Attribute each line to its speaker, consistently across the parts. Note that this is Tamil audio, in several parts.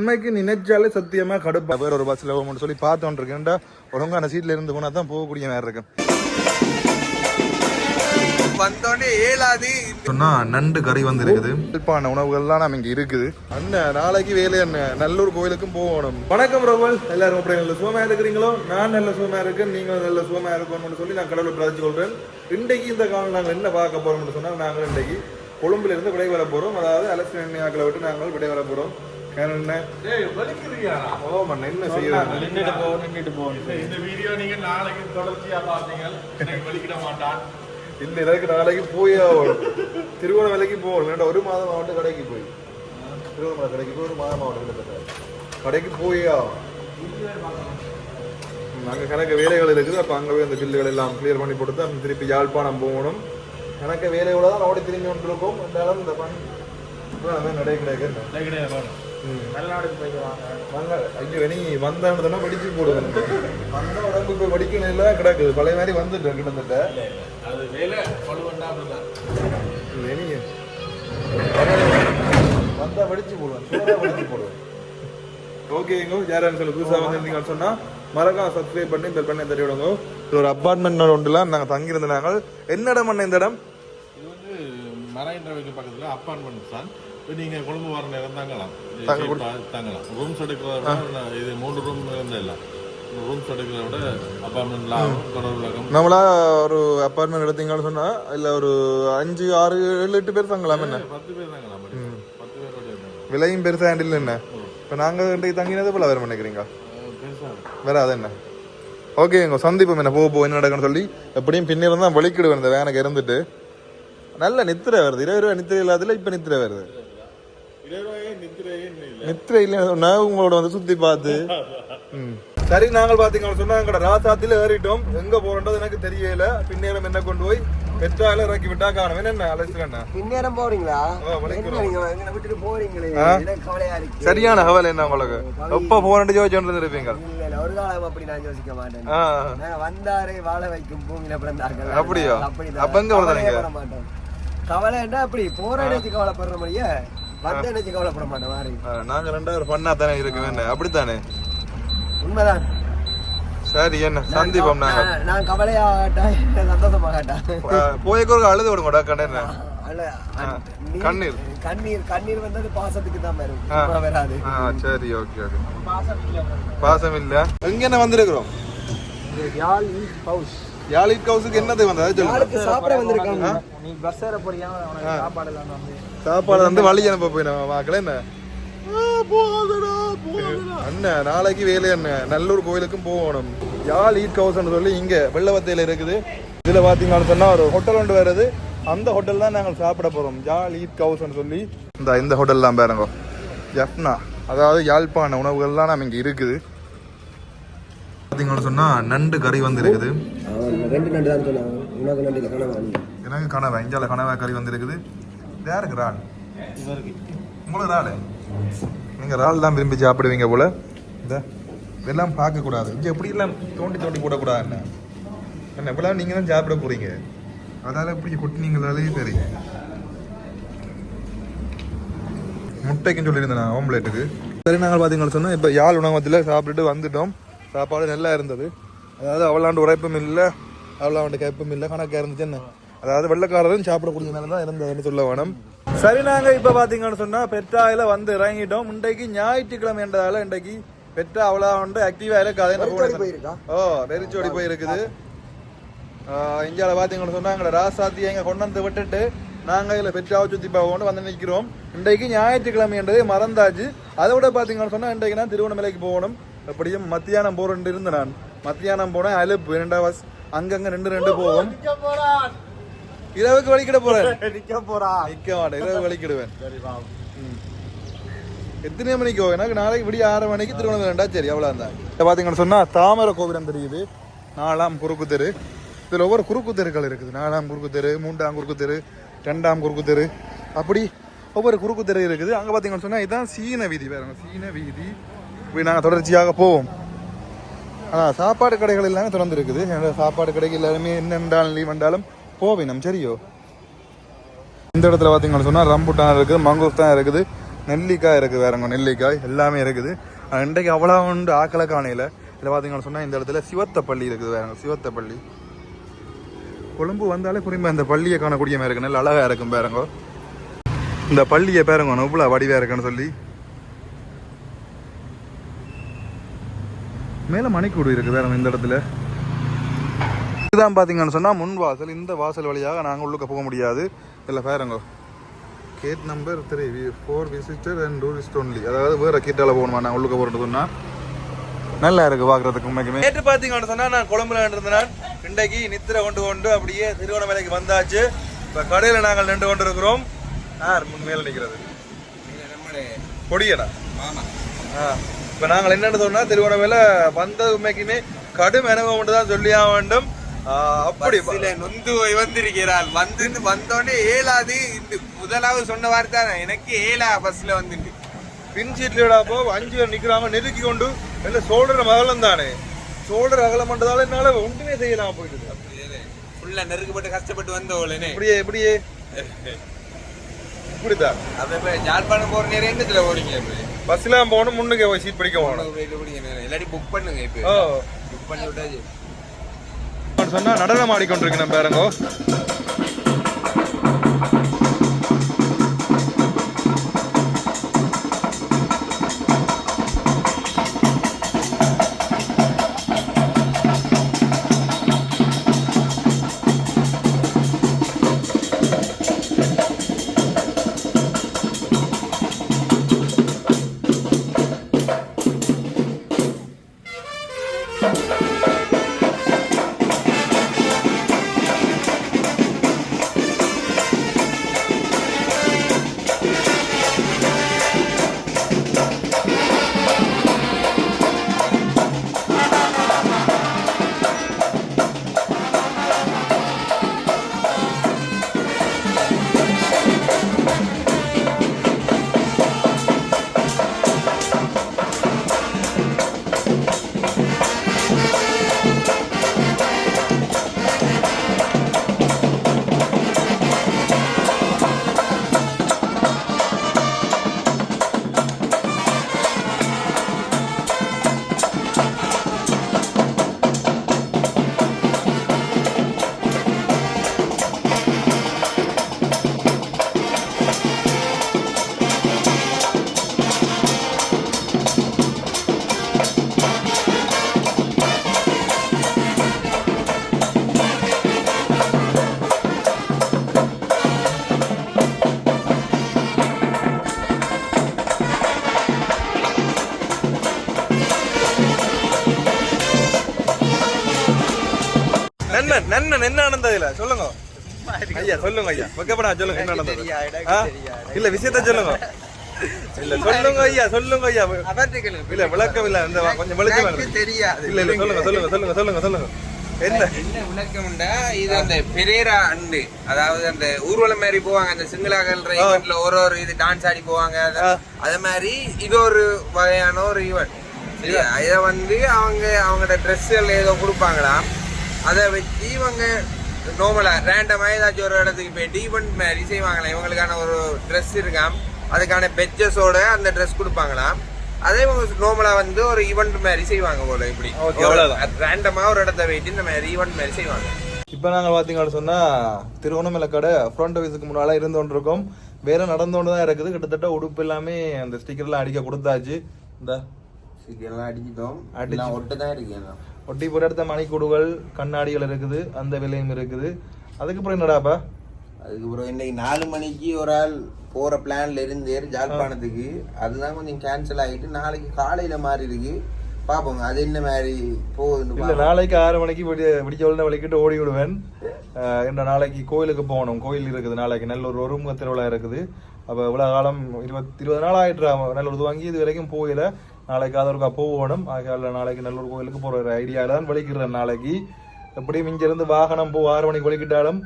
Speaker 1: உண்மைக்கு நினைச்சாலே சத்தியமா கடுப்பா. வேற ஒரு பஸ்ல போகணும்னு சொல்லி பார்த்தோன் இருக்கேன்டா ஒழுங்கான சீட்ல இருந்து போனா தான் போகக்கூடிய மாதிரி இருக்கு
Speaker 2: வந்தோடனே ஏழாது
Speaker 1: சொன்னா நண்டு கறி வந்து இருக்குது இயல்பான உணவுகள்லாம் நம்ம இங்க இருக்குது. அண்ணன் நாளைக்கு வேலை அண்ணன் நல்லூர் கோயிலுக்கும் போகணும். வணக்கம் ரோபல் எல்லாரும் எப்படி நல்ல சுகமா இருக்கிறீங்களோ? நான் நல்ல சுகமா இருக்கேன் நீங்களும் நல்ல சுகமா இருக்கணும்னு சொல்லி நான் கடவுளை பிரார்த்திச்சு கொள்றேன். இன்றைக்கு இந்த காலம் நாங்கள் என்ன பார்க்க போறோம்னு சொன்னா நாங்கள் இன்றைக்கு கொழும்புல இருந்து விடை வர போறோம். அதாவது அலசி எண்ணெயாக்களை விட்டு நாங்கள் விடை வர போறோம். என்ன? ஓ மண்ண என்ன
Speaker 3: இந்த வீடியோ நீங்க நாளைக்கு தொடர்ச்சியா பாத்தீங்க எனக்கு வலிக்கிட மாட்டான்.
Speaker 1: இல்ல எனக்கு நாளைக்கு போய் ஆகணும். திருவண்ணாமலைக்கு போகணும். வேண்டாம் ஒரு மாதம் ஆகட்டும் கடைக்கு போய். திருவண்ணாமலை கடைக்கு போய் ஒரு மாதம் ஆகட்டும் கிட்டத்தட்ட. கடைக்கு போய் ஆகணும். அங்கே கணக்கு வேலைகள் இருக்குது. அப்போ அங்கே போய் அந்த பில்லுகள் எல்லாம் கிளியர் பண்ணி போட்டு தான் திருப்பி யாழ்ப்பாணம் போகணும். கணக்கு வேலையோட தான் ஓடி திரும்பி கொண்டு இருக்கோம் இருந்தாலும் இந்த பணி அதான் நடை கிடையாது.
Speaker 3: வெளிநாடுக்கு போயிட்டு வாங்க.
Speaker 1: வாங்க. ஐயோ நீ படிச்சு போடுவேன். வந்த உடம்பு இப்போ படிக்கணும் எல்லாம் கிடக்குது பழைய மாதிரி வந்துட்டேன் கிட்டத்தட்ட.
Speaker 3: அது வேலை பழுவண்டா அப்படிதான்.
Speaker 1: இல்லை, வந்தா வடிச்சு போடுவேன். சூடா வடிச்சு போடுவேன். ஓகேங்க யாரும் சொல்லி. புதுசாக வந்திருந்தீங்கன்னு சொன்னா மறக்காம சப்ஸ்கிரைப் பண்ணி பெல் பண்ணி தட்டி விடுங்க இது ஒரு அப்பார்ட்மெண்ட் ஒன்றுலாம் நாங்கள் தங்கியிருந்த நாங்கள். என்ன இடம் பண்ண இந்த இடம்?
Speaker 3: இது வந்து மரைன் டிரைவுக்கு பக்கத்துல அப்பார்ட்மெண்ட் தான் இப்போ நீங்க கொழும்பு வர நேரம் தங்கலாம் தங்கலாம் ரூம்ஸ் எடுக்கிறத விட இது மூணு ரூம் இருந்தா இல்ல ரூம்ஸ் எடுக்கிறத விட அப்பார்ட்மெண்ட் லாபம் தொடர் உலகம்
Speaker 1: நம்மளா ஒரு அப்பார்ட்மெண்ட் எடுத்தீங்கன்னு சொன்னா இல்ல ஒரு அஞ்சு ஆறு ஏழு எட்டு பேர் தங்கலாம் என்ன
Speaker 3: பத்து பேர் தங்கலாம் அப்படி. பத்து பேர் கூட இருந்தாங்க
Speaker 1: விலையும் பெருசா ஹேண்டில் என்ன இப்போ நாங்கள் இன்றைக்கு தங்கினது போல வேறு நினைக்கிறீங்க அது என்ன ஓகே எங்க சந்திப்போம் என்ன போக போ என்ன நடக்குன்னு சொல்லி எப்படியும் பின்னிருந்து தான் வலிக்கிடுவேன் இந்த வேனுக்கு இருந்துட்டு நல்ல நித்திரை வருது இருபது ரூபாய் நித்திரை இல்லாததுல இப்ப நித்திரை வருது
Speaker 3: இருபது ரூபாயே நித்திரையே இல்லை
Speaker 1: நித்திரை இல்லைன்னா உங்களோட வந்து சுத்தி பார்த்து. சரி நாங்கள் பாத்தீங்கன்னு சொன்னா எங்கட ராசாத்தில ஏறிட்டோம். எங்க போறோன்றது எனக்கு தெரியல. பின்னேரம் என்ன கொண்டு போய் பெற்றால இறக்கி விட்டா காணும் என்ன? அழைச்சிருக்கேன்
Speaker 4: பின்னேரம் போறீங்களா? விட்டுட்டு போறீங்களே? கவலையா இருக்கு?
Speaker 1: சரியான கவலை என்ன உங்களுக்கு? எப்ப போறேன்னு யோசிச்சு இருப்பீங்க
Speaker 4: ஒரு காலம் அப்படி நான் யோசிக்க மாட்டேன். வந்தாரை வாழ வைக்கும் பூமியில பிறந்தார்கள்.
Speaker 1: அப்படியா? அப்ப எங்க?
Speaker 4: பட மாட்டோம். கவலைன்னா அப்படி? நினைச்சு கவலைப்படுற மாதிரியே? வந்த நினைச்சு கவலைப்பட மாட்டேன் மாறி
Speaker 1: நாங்க ரெண்டாயிரம் பண்ணா தானே இருக்கு என்ன? அப்படித்தானே?
Speaker 4: உண்மைதான்.
Speaker 1: சரி என்ன? சந்திப்போம் நாங்க.
Speaker 4: நான்
Speaker 1: ஒரு அழுது விடுங்கடா கண்ணு கண்ணீர்.
Speaker 4: கண்ணீர் கண்ணீர் வந்தது பாசத்துக்கு தான் வரும். வராது.
Speaker 1: ஆ சரி ஓகே ஓகே. பாசம் இல்ல எங்க என்ன வந்திருக்கிறோம்
Speaker 4: யாழ் ஹவுஸ்
Speaker 1: ஹவுஸுக்கு என்னது வந்தது? சொல்லுங்க.
Speaker 4: யாருக்கு சாப்பிட வந்திருக்காங்க.
Speaker 5: நீ பஸ் ஏற போறியா? உனக்கு சாப்பாடு எல்லாம் வந்து
Speaker 1: சாப்பாடு வந்து வழி அனுப்ப போய் நம்ம என்ன? அண்ணன் நாளைக்கு வேலை அண்ணன் நல்லூர் கோயிலுக்கும் போகணும். யாழ் ஈட் ஹவுஸ்னு சொல்லி இங்க வெள்ளவத்தையில இருக்குது. இதுல பாத்தீங்கன்னு சொன்னா ஒரு ஹோட்டல் ஒன்று வருது. அந்த ஹோட்டல் தான் நாங்கள் சாப்பிட போறோம். யாழ் ஈட் ஹவுஸ்னு சொல்லி. இந்த இந்த ஹோட்டல் தான் பாருங்க. ஜப்னா அதாவது யாழ்ப்பாண உணவுகள்லாம் நம்ம இங்க இருக்குது. பாத்தீங்கன்னு சொன்னா நண்டு கறி வந்து இருக்குது. எனக்கு கனவா இஞ்சால கனவா கறி வந்து இருக்குது. யாருக்கு இறால் உங்களுக்கு இறால் நீங்க இறால் தான் விரும்பி சாப்பிடுவீங்க போல. இந்த இதெல்லாம் பார்க்க கூடாது இங்க எப்படி எல்லாம் தோண்டி தோண்டி போடக்கூடாது என்ன? என்ன இப்பெல்லாம் நீங்க தான் சாப்பிட போறீங்க. அதால இப்படி கொட்டினீங்களாலே தெரியும். முட்டைக்குன்னு சொல்லியிருந்தேன் ஆம்லேட்டுக்கு சரி நாங்கள் பார்த்தீங்கன்னு சொன்னால் இப்போ யாழ் உணவகத்தில் சாப்பிட்டுட்டு வந்துட்டோம். சாப்பாடு நல்லா இருந்தது. அதாவது அவளாண்டு உழைப்பும் இல்லை அவளாண்டு கேப்பும் இல்லை கணக்காக இருந்துச்சு என்ன? அதாவது வெள்ளக்காரரும் சாப்பிடக்கூடிய நேரம் தான் இருந்ததுன்னு சொல்ல வேணும். சரி நாங்கள் இப்போ பார்த்தீங்கன்னு சொன்னால் பெற்றாயில வந்து இறங்கிட்டோம். இன்றைக்கு ஞாயிற்றுக்கிழமை என்றதால இன்றைக்கு பெற்றா அவ்வளோ வந்து ஆக்டிவாக இருக்காது? ஓ வெறிச்சோடி போயிருக்குது. இந்தியாவில் பார்த்தீங்கன்னு சொன்னா எங்களை ராசாத்தி எங்க கொண்டு வந்து விட்டுட்டு நாங்கள் இதில் பெற்றாவை சுற்றி போகணும் வந்து நிற்கிறோம் இன்றைக்கு ஞாயிற்றுக்கிழமை என்றதே மறந்தாச்சு. அதை விட பார்த்தீங்கன்னு சொன்னா இன்றைக்கு நான் திருவண்ணாமலைக்கு போகணும். எப்படியும் மத்தியானம் போறேன் இருந்தேன் நான். மத்தியானம் போனேன் அலுப்பு ரெண்டாவது அங்கங்க ரெண்டு ரெண்டு போகும். இரவுக்கு வலிக்கிட போறேன்.
Speaker 5: நிக்க போறா.
Speaker 1: நிக்க மாட்டேன். இரவு வலிக்கிடுவேன். எத்தனை மணிக்கு எனக்கு நாளைக்கு விடிய ஆறு மணிக்கு திருவண்ணாமலை ரெண்டா சரி அவ்வளோ தான். இப்போ பார்த்தீங்கன்னு சொன்னா தாமரை கோபுரம் தெரியுது. நாலாம் குறுக்கு தெரு. இதில் ஒவ்வொரு குறுக்கு தெருக்கள் இருக்குது. நாலாம் குறுக்கு தெரு மூன்றாம் குறுக்கு தெரு ரெண்டாம் குறுக்கு தெரு. அப்படி ஒவ்வொரு குறுக்கு தெரு இருக்குது. அங்கே பார்த்தீங்கன்னு சொன்னா இதுதான் சீன வீதி. பாருங்க சீன வீதி. இப்படி நாங்கள் தொடர்ச்சியாக போவோம். ஆனால் சாப்பாடு கடைகள் எல்லாமே திறந்து இருக்குது என்னோட சாப்பாடு கடைக்கு எல்லாருமே என்ன என்றாலும் லீவ் என்றாலும் போவேன் சரியோ? இந்த இடத்துல பார்த்தீங்கன்னு சொன்னால் ரம்புட்டான் இருக்குது மங்கூஸ் தான் இருக்குது நெல்லிக்காய் இருக்குது வேறங்க நெல்லிக்காய் எல்லாமே இருக்குது. இன்றைக்கு அவ்வளோ உண்டு ஆக்களை காணையில் இதில் பார்த்தீங்கன்னு சொன்னால் இந்த இடத்துல சிவத்தப்பள்ளி இருக்குது வேறங்க சிவத்தப்பள்ளி கொழும்பு வந்தாலே குறிப்பாக இந்த பள்ளியை காணக்கூடிய மாதிரி இருக்கு நல்ல அழகாக இருக்கும் பேருங்க இந்த பள்ளியை பேருங்க இவ்வளோ வடிவாக இருக்குன்னு சொல்லி. மேலே மணிக்கூடு இருக்குது வேற இந்த இடத்துல. இதுதான் பார்த்தீங்கன்னு சொன்னால் முன் வாசல் இந்த வாசல் வழியாக நாங்கள் உள்ளுக்க போக முடியாது. இதில் பாருங்க gate number three four visitor and tourist only அதாவது வேறு கேட்டால் போகணுமா? நான் உள்ளுக்க போகிறது சொன்னா. நல்லா இருக்கு பார்க்குறதுக்கு உண்மைக்குமே. நேற்று பார்த்தீங்கன்னு சொன்னால் நான் கொழம்புல இருந்தேன். இன்றைக்கு நித்திரை கொண்டு கொண்டு அப்படியே திருவண்ணாமலைக்கு வந்தாச்சு. இப்போ கடையில் நாங்கள் நின்று கொண்டு இருக்கிறோம் யார் முன் மேலே நிற்கிறது கொடியடா
Speaker 2: மாமா
Speaker 1: ஆ. இப்போ நாங்கள் என்னென்னு சொன்னால் திருவண்ணாமலை வந்த உண்மைக்குமே கடும் அனுபவம் தான் சொல்லியா வேண்டும். அப்படி
Speaker 2: நொந்து வந்திருக்கிறாள். வந்து வந்தோடனே ஏழாது. இந்த முதலாவது சொன்ன வார்த்தை. எனக்கு ஏழா பஸ்ல வந்துட்டு.
Speaker 1: பின் சீட்ல போ. அஞ்சு பேர் நிக்கிறாங்க நெருக்கி கொண்டு. இல்ல சோல்டர் அகலம் தானே. சோல்டர் அகலம் பண்றதால என்னால ஒன்றுமே செய்யலாம் போயிட்டு
Speaker 2: ஃபுல்லா நெருக்கப்பட்டு கஷ்டப்பட்டு வந்தவளே
Speaker 1: இப்படியே இப்படியே. இப்படிதான்
Speaker 2: அப்ப ஜாழ்ப்பாணம் போற நேரம் என்னத்துல இப்ப?
Speaker 1: பஸ்ல போகணும் முன்னுக்கு சீட் பிடிக்க போகணும்.
Speaker 2: இல்லாட்டி புக் பண்ணுங்க இப்ப. புக் பண்ணி விட்டாச்சு.
Speaker 1: சொன்னா நடனம் ஆடிக்கொண்டிருக்கேன் பேரங்கோ. நன்னன் என்ன நடந்தது இல்ல சொல்லுங்க ஐயா சொல்லுங்க ஐயா. வைக்கப்படா சொல்லுங்க என்ன நடந்தது? இல்ல விஷயத்த சொல்லுங்க. இல்ல சொல்லுங்க ஐயா சொல்லுங்க ஐயா. இல்ல விளக்கம் இல்ல இந்த கொஞ்சம் விளக்கம்.
Speaker 2: தெரியாது.
Speaker 1: இல்ல இல்ல சொல்லுங்க சொல்லுங்க சொல்லுங்க சொல்லுங்க சொல்லுங்க. என்ன?
Speaker 2: விளக்கம்டா இது அந்த பெரேரா அண்டு. அதாவது அந்த ஊர்வலம் மாதிரி போவாங்க அந்த சிங்களாகல் ஈவெண்ட்ல ஒரு ஒரு இது டான்ஸ் ஆடி போவாங்க. அத- மாதிரி இது ஒரு வகையான ஒரு ஈவெண்ட் இதை வந்து அவங்க அவங்களோட ட்ரெஸ்ஸுகள் ஏதோ கொடுப்பாங்களாம். அதை வச்சு இவங்க நார்மலா ரேண்டமா ஏதாச்சும் ஒரு இடத்துக்கு போயிட்டு ஈவெண்ட் மாதிரி செய்வாங்களாம். இவங்களுக்கான ஒரு ட்ரெஸ் இருக்காம் அதுக்கான பெச்சஸோட அந்த ட்ரெஸ் கொடுப்பாங்களாம். அதே இவங்க நார்மலா வந்து ஒரு ஈவெண்ட் மாதிரி செய்வாங்க போல இப்படி.
Speaker 1: Okay, அவ்வளவுதான்.
Speaker 2: ரேண்டமா ஒரு இடத்த வைத்து இந்த மாதிரி ஈவெண்ட் மாதிரி செய்வாங்க.
Speaker 1: இப்போ நாங்கள் பார்த்தீங்கன்னு சொன்னால் திருவண்ணாமலை கடை ஃப்ரண்ட் ஆஃபீஸுக்கு முன்னால் இருந்து கொண்டிருக்கோம் வேற நடந்து கொண்டு தான் இருக்குது. கிட்டத்தட்ட உடுப்பு எல்லாமே அந்த ஸ்டிக்கர்லாம் அடிக்க கொடுத்தாச்சு. இந்த.
Speaker 2: ஒட்டு
Speaker 1: போட்ட இடத்த மணிக்கூடுகள் கண்ணாடிகள் இருக்குது அந்த விலையும் இருக்குது. அதுக்கப்புறம் என்னடாப்பா?
Speaker 2: அதுக்கப்புறம் இன்னைக்கு நாலு மணிக்கு ஒரு ஆள் போற பிளான்ல இருந்து ஜாழ்ப்பாணத்துக்கு. அதுதான் கொஞ்சம் கேன்சல் ஆகிட்டு நாளைக்கு காலையில மாறி இருக்கு. பாப்போங்க அது என்ன மாதிரி பாப்போம்.
Speaker 1: நாளைக்கு ஆறு மணிக்கு விடிச்ச உடனே வலிக்கிட்டு ஓடி விடுவேன். இந்த நாளைக்கு கோயிலுக்கு போகணும். கோயில் இருக்குது நாளைக்கு நல்லூர் ஒருமுக திருவிழா இருக்குது. அப்போ இவ்வளோ காலம் இருபத்தி இருபது நாள் ஆயிட்டு நல்லூர் வாங்கி இது வரைக்கும் போயில நாளைக்கு அதற்கா போகணும். ஆகையால் நாளைக்கு நல்லூர் கோயிலுக்கு போகிற ஐடியாவில் தான் வலிக்கிறேன் நாளைக்கு எப்படியும் இங்கேருந்து வாகனம் போ ஆறு மணிக்கு வலிக்கிட்டாலும்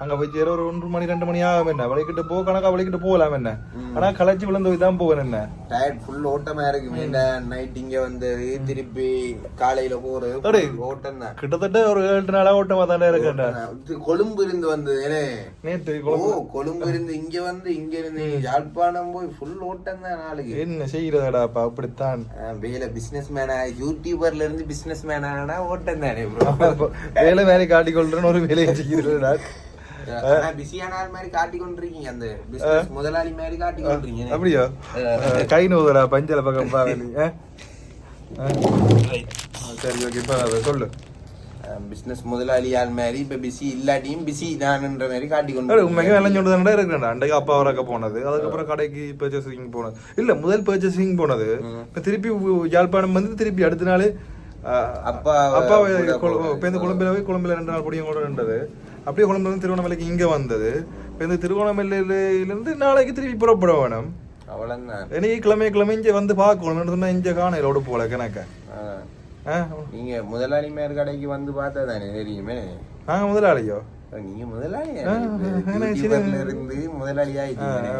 Speaker 1: அங்க போய் சேர ஒரு ஒன்று மணி ரெண்டு மணி ஆகும் என்ன? வலிக்கிட்டு போ கணக்கா வலிக்கிட்டு போகலாம் என்ன? ஆனா களைச்சி விழுந்து போய் தான் போவேன் என்ன?
Speaker 2: டயர்ட் ஃபுல் ஓட்டமா இருக்கு நைட் இங்க வந்தது திருப்பி காலையில போறது ஓட்டம் தான்.
Speaker 1: கிட்டத்தட்ட ஒரு ஏழு நாளா ஓட்டமா தானே இருக்கேன்
Speaker 2: இது கொழும்பு இருந்து வந்தது
Speaker 1: நேற்று குழம்பு.
Speaker 2: இருந்து இங்க வந்து இங்க இருந்து யாழ்ப்பாணம் போய் ஃபுல் ஓட்டம் தான் நாளைக்கு.
Speaker 1: என்ன செய்யறதாடாப்பா அப்படித்தான்.
Speaker 2: வேலை பிசினஸ் மேனா யூடியூபர்ல இருந்து பிசினஸ் மேன் ஓட்டம் தானே
Speaker 1: வேலை வேலை காட்டிக்கொள்றேன்னு ஒரு வேலையை செய்கிறா அப்படியா? கை நோதுடா பஞ்சல பக்கம் சரி ஓகே இப்ப சொல்லு.
Speaker 2: பிசினஸ் முதலாளி ஆள் மாதிரி இப்ப பிஸி இல்லாட்டியும் பிஸி நான்ன்ற மாதிரி காட்டி கொண்டு
Speaker 1: உண்மைக்கு இருக்கிறேன் அன்றைக்கு அப்பா வரக்க போனது அதுக்கப்புறம் கடைக்கு பர்ச்சேசிங் போனது. இல்ல முதல் பர்ச்சேசிங் போனது இப்ப திருப்பி யாழ்ப்பாணம் வந்து திருப்பி அடுத்த நாள்
Speaker 2: அப்பா
Speaker 1: அப்பா
Speaker 2: கூட
Speaker 1: பேருந்து கொழும்புல ரெண்டு நாள் பொடியும் கூட இருந்தது அப்படியே கொழும்புல இருந்து திருவண்ணாமலைக்கு இங்க வந்தது. இப்ப இந்த திருவண்ணாமலையில இருந்து நாளைக்கு திருப்பி புறப்பட வேணும்.
Speaker 2: அவ்வளவுதான்
Speaker 1: எனக்கு கிழமை கிழமை இங்க வந்து பார்க்கணும். சொன்னா இங்க காணையிலோட போல கணக்க.
Speaker 2: நீங்க முதலாளி மேல் கடைக்கு வந்து பார்த்தா தானே தெரியுமே?
Speaker 1: நாங்க முதலாளியோ?
Speaker 2: நீங்க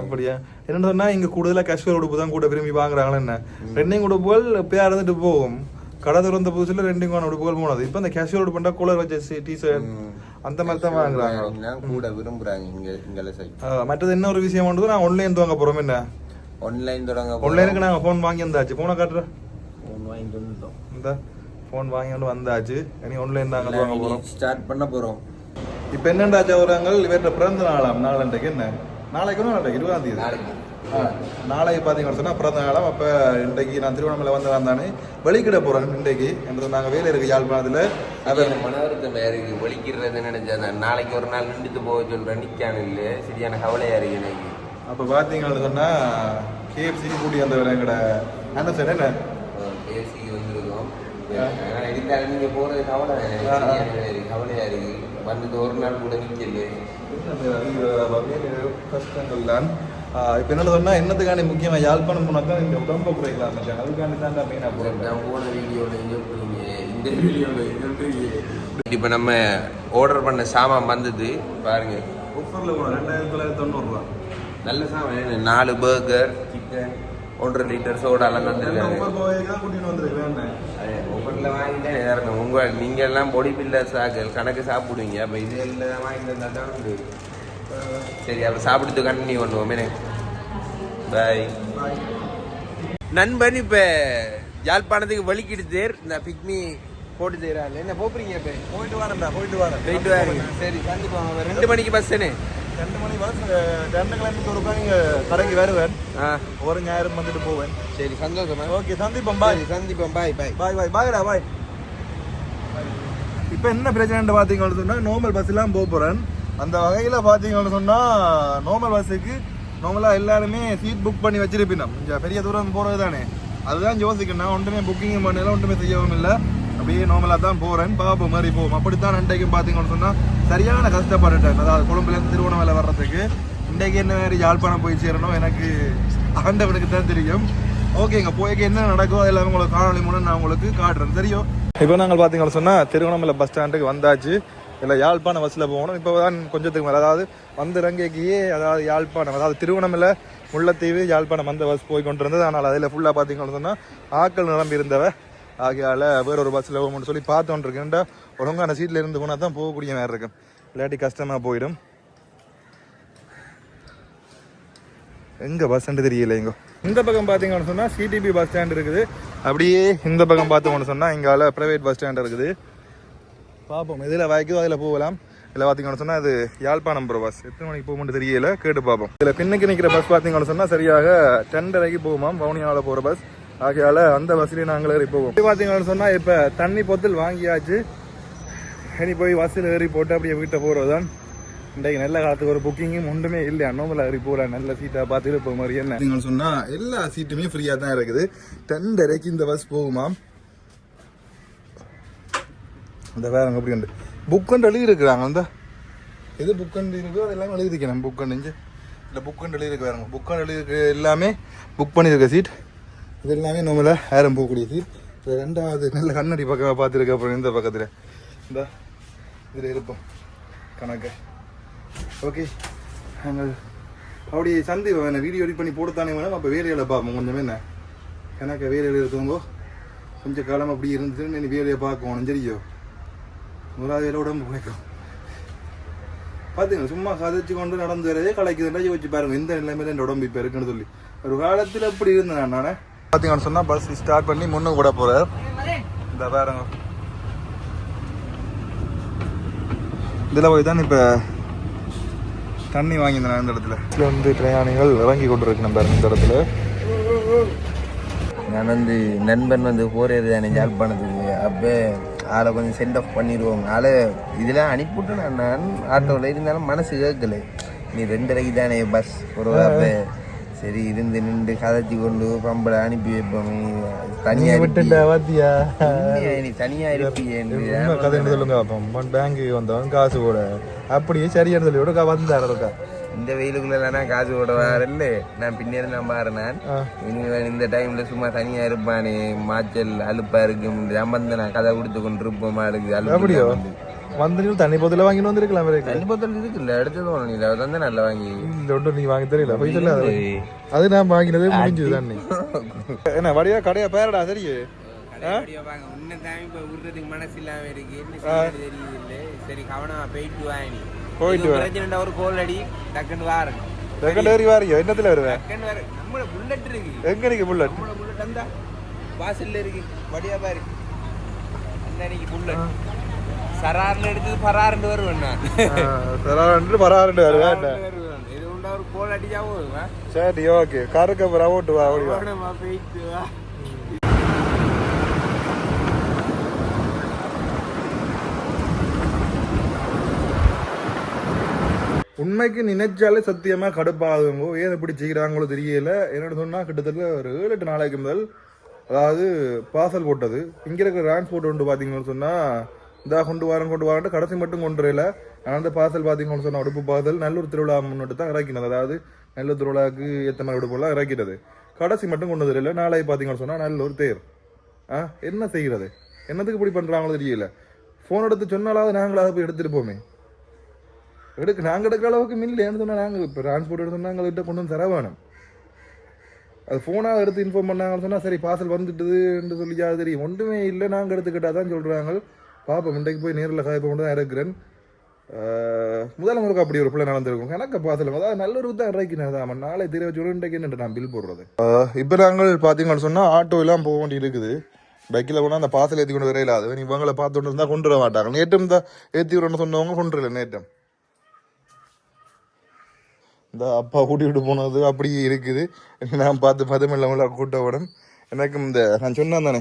Speaker 1: அப்படியா? என்ன சொன்னா இங்க கூடுதலா காஷ்மீர் உடுப்பு தான் கூட விரும்பி வாங்குறாங்களா என்ன? ரெண்டையும் உடுப்புகள் பேர் இருந்துட்டு போகும். கடை திறந்த புதுசுல ரெண்டையும் உடுப்புகள் போனது இப்ப இந்த கேஷுவல் உடுப்புண்டா கூலர் வச்ச டிஷர்ட் அந்த மாதிரி தான் வாங்குறாங்க.
Speaker 2: கூட விரும்புறாங்க இங்க இங்கல சைட்
Speaker 1: மற்றது என்ன ஒரு விஷயம் வந்து நான் ஆன்லைன் வாங்க போறோம் என்ன?
Speaker 2: ஆன்லைன் தொடங்க
Speaker 1: ஆன்லைனுக்கு நாங்க ஃபோன் வாங்கி வந்தாச்சு. போனை காட்டுற.
Speaker 2: போன் வாங்கிட்டு வந்துட்டோம்.
Speaker 1: இந்த ஃபோன் வாங்கி வந்து வந்தாச்சு. இனி ஆன்லைன் தாங்க வாங்க போறோம்.
Speaker 2: ஸ்டார்ட் பண்ண போறோம்.
Speaker 1: இப்ப என்னண்டா சௌரங்கள் இவர்கிட்ட பிறந்த நாளாம். நாளன்றைக்கு என்ன? நாளைக்கு நாளைக்கு இருபதாம் தேதி.
Speaker 2: நாளைக்கு
Speaker 1: ஆ, நாளைக்கு பார்த்தீங்கன்னு சொன்னா பிறந்த நாளாம் அப்போ இன்றைக்கு நான் திருவண்ணாமலை வந்து வந்தானே வெளிக்கிட போறேன் இன்றைக்கு என்று நாங்கள் வேலை இருக்கு யாழ்ப்பாணத்தில்.
Speaker 2: அது மனவருத்தம் இருக்கு ஒழிக்கிறது நினைச்சா நான் நாளைக்கு ஒரு நாள் நின்றுட்டு போக சொல்றேன் நிக்கான இல்ல. சரியான கவலையா இருக்கு எனக்கு.
Speaker 1: அப்போ பார்த்தீங்கன்னு சொன்னா கேஎஃப்சி கூட்டி வந்தவர் எங்கட என்ன? சார் என்ன
Speaker 2: பேசி வந்திருக்கோம். இருந்தாலும் நீங்க போறது கவலை. சரியான இருக்கு, கவலையா இருக்கு. வந்துட்டு ஒரு நாள் கூட நிக்கல.
Speaker 1: கஷ்டங்கள் தான் இப்போ என்ன சொன்னா என்னத்துக்காண்டி முக்கியமாக யாழ்ப்பாணம் போனாக்கா இந்த உடம்பை குறைக்கலாம் மச்சான். அதுக்காண்டி தான் மெயினாக போகிறேன்
Speaker 2: நான் போன சொல்றீங்க இந்த வீடியோல சொல்றீங்க இப்ப நம்ம ஆர்டர் பண்ண சாமான் வந்தது பாருங்க.
Speaker 1: ஆஃபரில் போனோம் ரெண்டாயிரத்தி தொள்ளாயிரத்தி தொண்ணூறுரூவா
Speaker 2: நல்ல சாமான் நாலு பர்கர் சிக்கன் ஒன்றரை லிட்டர் சோடாலாம் தந்துருக்காங்க ஒவ்வொருல வாங்கிட்டே இறங்க உங்க நீங்க எல்லாம் பொடி பில்லர் சாக்கள் கணக்கு சாப்பிடுவீங்க அப்ப இது எல்லாம் வாங்கிட்டு வந்தா தான். சரி அப்ப சாப்பிட்டு கண்டினியூ பண்ணுவோம் பாய் நண்பன் இப்ப யாழ்ப்பாணத்துக்கு வலிக்கிடுது இந்த பிக்மி போட்டு தராங்க என்ன போறீங்க இப்ப?
Speaker 1: போயிட்டு வரேன்டா போயிட்டு வரேன்.
Speaker 2: போயிட்டு வாருங்க சரி கண்டிப்பா ரெண்டு மணிக்கு பஸ்
Speaker 1: ரெண்டு மணி பஸ் ரெண்டு கிலோமீட்டர் ஒருக்கா இங்கே கடைக்கு வருவேன். ஒரு ஞாயிறு வந்துட்டு போவேன்.
Speaker 2: சரி சந்தோஷமா?
Speaker 1: ஓகே சந்திப்போம் பாய்
Speaker 2: சந்திப்போம் பாய் பாய்
Speaker 1: பாய் பாய் பாய்டா பாய் இப்போ என்ன பிரச்சனைன்னு பார்த்தீங்கன்னு சொன்னால் நார்மல் பஸ்லாம் போக போகிறேன் அந்த வகையில் பார்த்தீங்கன்னு சொன்னால் நார்மல் பஸ்ஸுக்கு நார்மலாக எல்லாருமே சீட் புக் பண்ணி வச்சிருப்பினோம். கொஞ்சம் பெரிய தூரம் போகிறது தானே. அதுதான் யோசிக்கணும். ஒன்றுமே புக்கிங் பண்ணல ஒன்றுமே செய்யவும் இல்லை. அப்படியே நார்மலாக தான் போகிறேன் பாப்போம் மாதிரி போவோம். அப்படித்தான் அன்றைக்கும் பார்த்தீங்கன்னு சொன்னால் சரியான கஷ்டப்பட்டுட்டேன் அதாவது கொழும்புலேருந்து திருவண்ணாமலை வர்றதுக்கு இன்றைக்கு என்ன மாதிரி யாழ்ப்பாணம் போய் சேரணும் எனக்கு ஆண்டவனுக்கு தான் தெரியும். ஓகேங்க போய்க்கு என்ன நடக்கும் எல்லாமே உங்களுக்கு காணொலி மூலம் நான் உங்களுக்கு காட்டுறேன். தெரியும் இப்போ நாங்கள் பார்த்தீங்கன்னு சொன்னால் திருவண்ணாமலை பஸ் ஸ்டாண்டுக்கு வந்தாச்சு. இல்லை யாழ்ப்பாணம் பஸ்ஸில் போகணும். இப்போ தான் கொஞ்சத்துக்கு மேலே. அதாவது வந்து இறங்கியே அதாவது யாழ்ப்பாணம் அதாவது திருவண்ணாமலை முல்லைத்தீவு யாழ்ப்பாணம் அந்த பஸ் போய் கொண்டு இருந்தது ஆனால் அதில் ஃபுல்லாக பார்த்தீங்கன்னு சொன்னால் ஆக்கள் நிரம்பி இருந்தவ ஆகையால் வேற ஒரு பஸ்ஸில் போகணும்னு சொல்லி பார்த்தோன்ட்ருக்கேன்டா ஒழுங்கான சீட்டில் இருந்து போனால் தான் போகக்கூடிய மாதிரி இருக்கும். இல்லாட்டி கஷ்டமாக போயிடும். எங்கே பஸ் ஸ்டாண்டு தெரியல எங்கோ இந்த பக்கம் பார்த்தீங்கன்னு சொன்னால் சிடிபி பஸ் ஸ்டாண்ட் இருக்குது. அப்படியே இந்த பக்கம் பார்த்தோம்னு சொன்னால் இங்கால ப்ரைவேட் பஸ் ஸ்டாண்ட் இருக்குது. பார்ப்போம் இதில் வாய்க்குதோ அதில் போகலாம். இதில் பார்த்தீங்கன்னு சொன்னால் அது யாழ்ப்பாணம் போகிற பஸ் எத்தனை மணிக்கு போகும்னு தெரியல. கேட்டு பார்ப்போம் இதில் பின்னுக்கு நிற்கிற பஸ் பார்த்தீங்கன்னு சொன்னால் சரியாக டெண்டரைக்கு போகுமாம். வவுனியாவில் போகிற பஸ் ஆகையால் அந்த பஸ்லேயே நாங்கள் ஏறி போவோம். இது பார்த்தீங்கன்னு சொன்னால் இப்போ தண்ணி பொத்தல் வாங்கியாச்சு. இனி போய் பஸ்ஸில் ஏறி போட்டு அப்படியே வீட்டை போகிறது தான் இன்றைக்கு நல்ல காலத்துக்கு ஒரு புக்கிங்கும் ஒன்றுமே இல்லை அண்ணோமலை ஏறி போகல நல்ல சீட்டாக பார்த்துட்டு போக மாதிரி என்ன? சொன்னால் எல்லா சீட்டுமே ஃப்ரீயாக தான் இருக்குது. டெண்டரைக்கு இந்த பஸ் போகுமாம். அந்த வேற எப்படி அப்படி உண்டு புக் எழுதியிருக்கிறாங்க அந்த. எது புக் இருக்கோ அது எல்லாமே எழுதிருக்கேன் புக் அண்ட் இஞ்சு இல்லை புக் அண்ட் எழுதி வேறுங்க புக் அண்ட் எல்லாமே புக் பண்ணியிருக்க சீட் இது எல்லாமே நம்மள ஏறம் போகக்கூடிய சீட் இது ரெண்டாவது நல்ல கண்ணாடி பக்கமாக பார்த்துருக்க அப்புறம் இந்த பக்கத்தில். இந்த இதில் இருப்போம் கணக்கு. ஓகே நாங்கள் அப்படி சந்தி வேணும் வீடியோ எடிட் பண்ணி போடுத்தானே வேணும் அப்போ வேலையில் பார்ப்போம் கொஞ்சம் என்ன? எனக்கு வேலையில் இருக்குங்கோ கொஞ்சம் காலம் அப்படி இருந்துச்சுன்னு நீ வேலையை பார்க்கணும் சரியோ முதலாவது உடம்பு குறைக்கும் பார்த்தீங்க சும்மா கதைச்சு கொண்டு நடந்து வரதே கலைக்குதுன்றா யோசிச்சு பாருங்க. எந்த நிலைமையில இந்த உடம்பு இப்போ இருக்குன்னு சொல்லி. ஒரு காலத்தில் அப்படி இருந்தேன் நான் பார்த்தீங்கன்னு சொன்னால் பஸ் ஸ்டார்ட் பண்ணி முன்னுக்கு கூட போகிறார் இந்த பாருங்க. இதில் போய் தான் இப்போ தண்ணி வாங்கியிருந்தேன் இந்த இடத்துல. இதில் வந்து பிரயாணிகள் இறங்கி கொண்டிருக்கணும் பாருங்க இந்த இடத்துல.
Speaker 2: நான் வந்து நண்பன் வந்து போறது தானே யாழ்ப்பாணத்துக்கு அப்போ ஆளை கொஞ்சம் சென்ட் ஆஃப் பண்ணிடுவோம். ஆளை இதில் அனுப்பிவிட்டு நான் ஆட்டோவில் இருந்தாலும் மனசு கேட்கல. நீ ரெண்டரைக்கு தானே பஸ் ஒரு அப்போ சரி இருந்து நின்று கதைச்சி கொண்டு பம்பளை அனுப்பி வைப்போம். தனியா.
Speaker 1: வாத்தியா
Speaker 2: உண்மையா நீ தனியா இருப்பியே
Speaker 1: கதை சொல்லுங்க? அப்போ பேங்க்கு வந்தவன் காசு கூட அப்படியே சரியான சொல்லி கூட வந்தார் இருக்கா
Speaker 2: இந்த வெயிலுக்குள்ள நான் காசு போட வரல நான் பின்னேறி நான் பாரு நான் இனிமேல் இந்த டைம்ல சும்மா தனியா இருப்பானே மாச்சல் அலுப்பா இருக்கும். சம்பந்த நான் கதை கொடுத்து கொண்டு இருப்போமா இருக்கு
Speaker 1: அப்படியோ?
Speaker 2: அலுப்பு
Speaker 1: வந்து. தண்ணி வாங்கிட்டு வந்திருக்கலாம் வேற
Speaker 2: தண்ணி போத்தல் இருக்குல்ல எடுத்தது ஒண்ணு இல்லை. தான் நல்லா வாங்கி.
Speaker 1: இந்த ஒன்று நீ வாங்கி தெரியல போய் சொல்லாத அது நான் வாங்கினதே முடிஞ்சது தண்ணி என்ன வடியா கடையா பேரடா சரி
Speaker 2: உன்னதான் இப்ப விடுறதுக்கு மனசு இல்லாம இருக்கு சரி கவனமா போயிட்டு வாங்கி
Speaker 1: போயிட்டு வா.
Speaker 2: பிரச்சனை ஒரு கோல் அடி டக்குன்னு வாரணும்
Speaker 1: செகண்டரி வாரியோ என்னத்துல வருவேன்
Speaker 2: டக்குன்னு வர நம்மள புல்லட் இருக்கு
Speaker 1: எங்க நீங்க புல்லட்
Speaker 2: நம்மள புல்லட் அந்த வாசல்ல இருக்கு வடியா பாரு அன்னைக்கு புல்லட் சரார்னு எடுத்தது பரார்னு வருவேன் நான்
Speaker 1: சராண்டு பராண்டு வருவேன்.
Speaker 2: இது உண்டா ஒரு கோல் அடிச்சா போதும்
Speaker 1: சரி ஓகே காருக்கு அப்புறம் ஓட்டு வா ஓடி வா
Speaker 2: கவனமா போயிட்டு வா
Speaker 1: உண்மைக்கு நினைச்சாலே சத்தியமா கடுப்பாகுங்க ஏன் இப்படி செய்கிறாங்களோ தெரியல. என்னோட சொன்னா கிட்டத்தட்ட ஒரு ஏழு எட்டு நாளைக்கு முதல் அதாவது பார்சல் போட்டது. இங்கே இருக்கிற டிரான்ஸ்போர்ட் ஒன்று பார்த்தீங்கன்னு சொன்னால் இந்த கொண்டு வரேன் கொண்டு வரேன் கடைசி மட்டும் கொண்டு வரல நான் அந்த பார்சல் பார்த்தீங்கன்னு சொன்னால் உடுப்பு பார்சல் நல்லூர் திருவிழா முன்னிட்டு தான் இறக்கினது. அதாவது நல்லூர் திருவிழாவுக்கு ஏற்ற மாதிரி உடுப்புலாம் இறக்கிட்டது கடைசி மட்டும் கொண்டு வரல நாளைக்கு பார்த்தீங்கன்னு சொன்னால் நல்லூர் தேர். ஆ என்ன செய்கிறது என்னத்துக்கு இப்படி பண்ணுறாங்களோ தெரியல. ஃபோன் எடுத்து சொன்னாலாவது நாங்களாவது போய் எடுத்துகிட்டு போமே. எடுக்க நாங்கள் எடுக்கிற அளவுக்கு மின் இல்லைன்னு சொன்னால் நாங்கள் இப்போ டிரான்ஸ்போர்ட் எடுத்தோம்னா நாங்கள் கொண்டு வந்து தர வேணும். அது ஃபோனாக எடுத்து இன்ஃபார்ம் பண்ணாங்கன்னு சொன்னால் சரி பார்சல் வந்துட்டுதுன்னு சொல்லியா தெரியும். ஒன்றுமே இல்லை நாங்கள் எடுத்துக்கிட்டா தான் சொல்கிறாங்க பாப்போம் இன்றைக்கு போய் நேரில் காய்ப்பு மட்டும் தான் இருக்கிறேன் முதல் முறைக்கு அப்படி ஒரு பிள்ளை நடந்திருக்கும். எனக்கு பார்சல் அதாவது நல்ல ஒரு தான். இறக்கினது ஆமாம் நாளை தெரிய வச்சு இன்றைக்கு நான் பில் போடுறது? இப்போ நாங்கள் பார்த்தீங்கன்னு சொன்னால் ஆட்டோ எல்லாம் போக வேண்டி இருக்குது. பைக்கில் போனால் அந்த பார்சல் ஏற்றி கொண்டு வரையில அது இவங்களை பார்த்து கொண்டு இருந்தால் கொண்டு வர மாட்டாங்க. நேற்றும் தான் ஏற்றி விடணும்னு சொன்னவங்க கொண்டு வரல நேற்றம் இந்த அப்பா கூட்டிகிட்டு போனது அப்படியே இருக்குது. நான் பார்த்து பதம் இல்லாமல் கூட்ட உடன். எனக்கும் இந்த நான் சொன்னேன் தானே.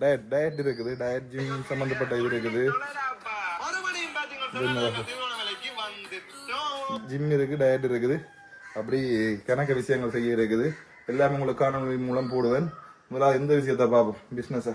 Speaker 1: டயட் டயட் இருக்குது. டயட் ஜிம் சம்மந்தப்பட்ட இது இருக்குது. ஜிம் இருக்கு டயட் இருக்குது. அப்படி கணக்கு விஷயங்கள் செய்ய இருக்குது. எல்லாமே உங்களுக்கு காணொலி மூலம் போடுவேன். முதலாவது எந்த விஷயத்தை பார்ப்போம்? பிஸ்னஸை